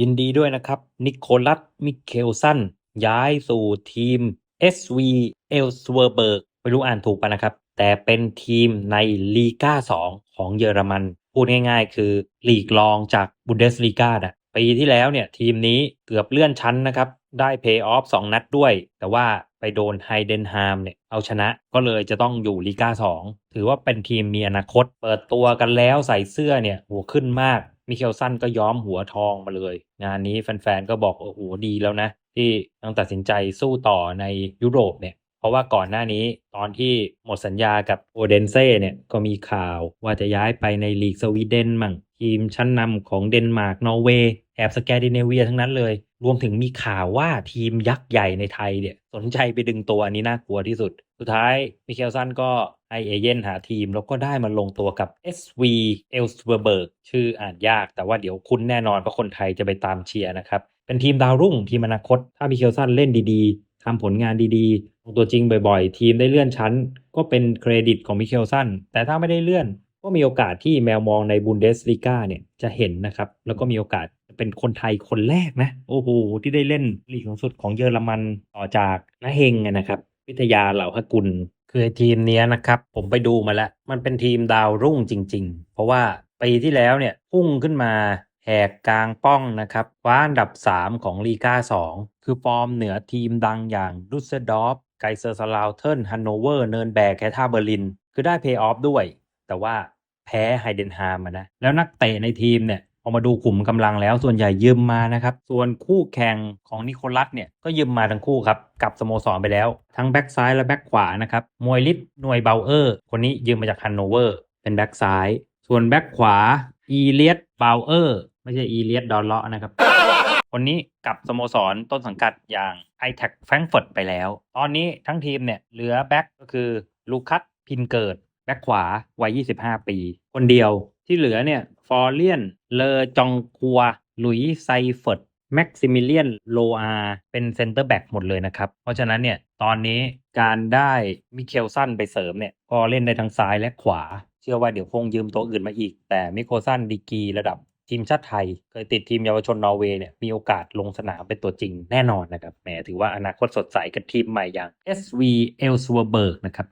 ยินดีด้วยนะครับ นิโคลัส มิเคลสัน ย้ายสู่ทีม SV เอลสเวอร์เบิร์กไม่รู้อ่านถูกปะนะครับ แต่เป็นทีมในลีกา2ของเยอรมัน พูดง่ายๆ คือลีกรองจากบุนเดสลีกาอะปีที่แล้วเนี่ยทีมนี้เกือบเลื่อนชั้นนะครับ ได้เพย์ออฟ2นัดด้วย แต่ว่าไปโดนไฮเดนฮามเนี่ยเอาชนะก็เลยจะต้องอยู่ลีกา2ถือว่าเป็นทีมมีอนาคต เปิดตัวกันแล้วใส่เสื้อเนี่ยหัวขึ้นมาก มิเคลสันก็ย้อมหัวทองมาเลย งานนี้แฟนๆก็บอกโอ้โหดีแล้วนะ ที่ต้องตัดสินใจสู้ต่อในยุโรปเนี่ย เพราะว่าก่อนหน้านี้ตอนที่หมดสัญญากับโอเดนเซ่เนี่ยก็มีข่าวว่าจะย้ายไปในลีกสวีเดนมั่งทีมชั้นนำของเดนมาร์กนอร์เวย์แอบสแกนดิเนเวียทั้งนั้นเลย รวมถึงมีข่าวว่าทีมยักษ์ใหญ่ในไทยเนี่ย สนใจไปดึงตัวอันนี้น่ากลัวที่สุด สุดท้ายมิเคลสันก็ ให้เอเย่นหาทีม แล้วก็ได้มาลงตัวกับ SV e l s w e r b e r g ชื่ออ่านยากแต่ว่าเดี๋ยวคุ้นแน่นอนเพราะคนไทยจะไปตามเชียร์นะครับ เป็นทีมดาวรุ่งทีมอนาคต ถ้ามิเคลสันเล่นดีๆทำผลงานดีๆลงตัวจริงบ่อยๆ ทีมได้เลื่อนชั้น ก็เป็นเครดิตของมิเคลสันแต่ถ้าไม่ได้เลื่อน ก็มีโอกาสที่แมวมองในบุนเดสลีกาเนี่ยจะเห็นนะครับแล้วก็มีโอกาสเป็นคนไทยคนแรกนะโอ้โหที่ได้เล่นลีกสูงสุดของเยอรมันต่อจากนาเฮงนะครับ วิทยาเหล่าหกุล คือทีมเนี้ยนะครับ ผมไปดูมาแล้ว มันเป็นทีมดาวรุ่งจริง ๆ เพราะว่าปีที่แล้วเนี่ยพุ่งขึ้นมาแหกกลางป้องนะครับคว้าอันดับ 3 ของลีกา2 คือฟอร์มเหนือทีมดังอย่างดุสเซดอฟไกเซอร์สลาวเทิร์นฮันโนเวอร์เนินแบกแคท่าเบอร์ลิน คือได้เพย์ออฟด้วย แต่ว่าแพ้ไฮเดนฮามอะนะ แล้วนักเตะในทีมเนี่ย อมาดูขุมกำลังแล้วส่วนใหญ่ยืมมานะครับ ส่วนคู่แข่งของนิโคลัสเนี่ยก็ยืมมาทั้งคู่ครับกับสโมสรไปแล้ว ทั้งแบ็กซ้ายและแบ็กขวานะครับมวยลิสหน่วยเบลเออร์คนนี้ยืมมาจากฮันโนเวอร์เป็นแบ็กซ้าย ส่วนแบ็กขวาอีเลียสเบลเออร์ไม่ใช่อีเลียสดอนเลาะนะครับ คนนี้กับสโมสรต้นสังกัดอย่าง i t a c Frankfurt ไปแล้ว ตอนนี้ทั้งทีมเนี่ยเหลือแบ็กก็คือลูคัสพินเกิด แบ็กขวาวัย 25 ปี คนเดียวที่เหลือเนี่ยฟอร์เลียน เลอจองคัว หลุยไซเฟิร์ดแม็กซิมิเลียนโลอาเป็นเซนเตอร์แบ็กหมดเลยนะครับ เพราะฉะนั้นเนี่ยตอนนี้การได้มิเคลสันไปเสริมเนี่ยก็เล่นได้ทั้งซ้ายและขวา เชื่อว่าเดี๋ยวคงยืมตัวอื่นมาอีก แต่มิเคลสันดีกีระดับทีมชาติไทย เคยติดทีมเยาวชนนอร์เวย์เนี่ยมีโอกาสลงสนามเป็นตัวจริงแน่นอนนะครับแหมถือว่าอนาคตสดใสกับทีมใหม่อย่าง SV e l s w e r b e r g นะครับ